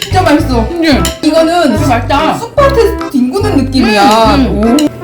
진짜 맛있어. 응. 이거는 진짜 맛있다. 쑥밭에 뒹구는 느낌이야. 음, 오.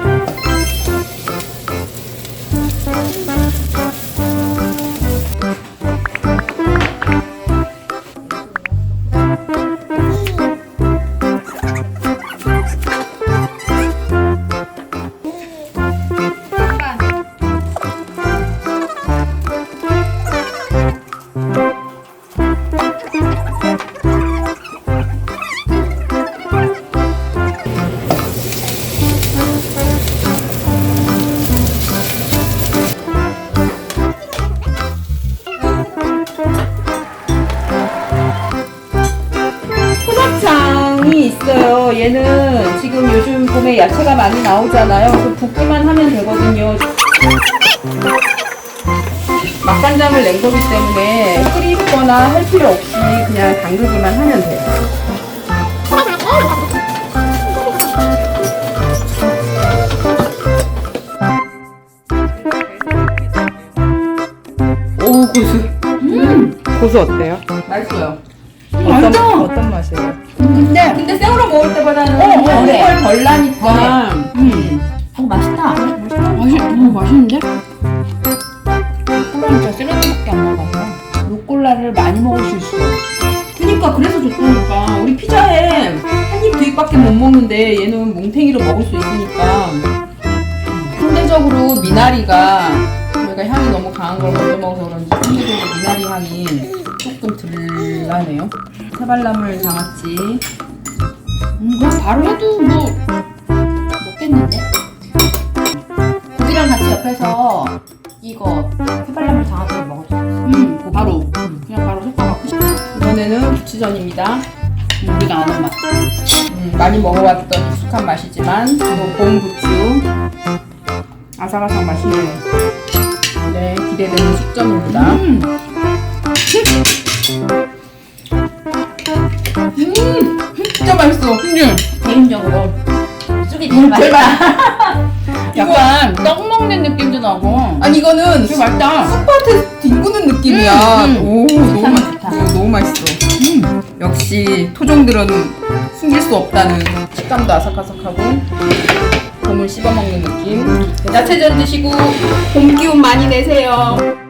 있어요. 얘는 지금 요즘 봄에 야채가 많이 나오잖아요. 그 붓기만 하면 되거든요. 맛간장을 낸 거기 때문에 끓이거나 할 필요 없이 그냥 담그기만 하면 돼요. 오 고수. 고수 어때요? 맛있어요. 어떤, 어떤 맛이에요? 근데 근데 생으로 먹을 때보다는 어, 어, 그래. 덜덜 나니까. 음. 어 맛있다. 맛있, 어, 맛있는데? 루꼴라는 저 샐러드밖에 안 먹어서. 루꼴라를 많이 먹을 수 있어. 그니까 그래서 좋다니까. 우리 피자에 한입 두 입밖에 못 먹는데 얘는 뭉탱이로 먹을 수 있으니까. 상대적으로 미나리가 저희가 향이 너무 강한 걸 먼저 먹어서 그런지 상대적으로 미나리 향이 조금 덜 나네요. 새발나물 장아찌. 음, 그냥 바로 해도 뭐 먹겠는데? 고기랑 같이 옆에서 이거 새발나물 장아찌를 먹어줘. 음, 바로 그냥 바로 섞어갖고. 이번에는 부추전입니다. 음, 우리가 아는 맛. 음, 많이 먹어왔던 익숙한 맛이지만 또 봄 부추 아삭아삭 맛이 네, 기대되는 숙점입니다. 음, 진짜 맛있어. 개인적으로 쑥이 제일 맛있다. 약간 떡 먹는 느낌도 나고. 아니 이거는 되게 맛있다. 쑥밭에 뒹구는 느낌이야. 음, 음. 오 너무 좋다, 맛 좋다. 너무 맛있어. 음. 역시 토종들은 숨길 수 없다는 식감도 아삭아삭하고 봄을 씹어 먹는 느낌. 야채전 드시고 봄 기운 많이 내세요.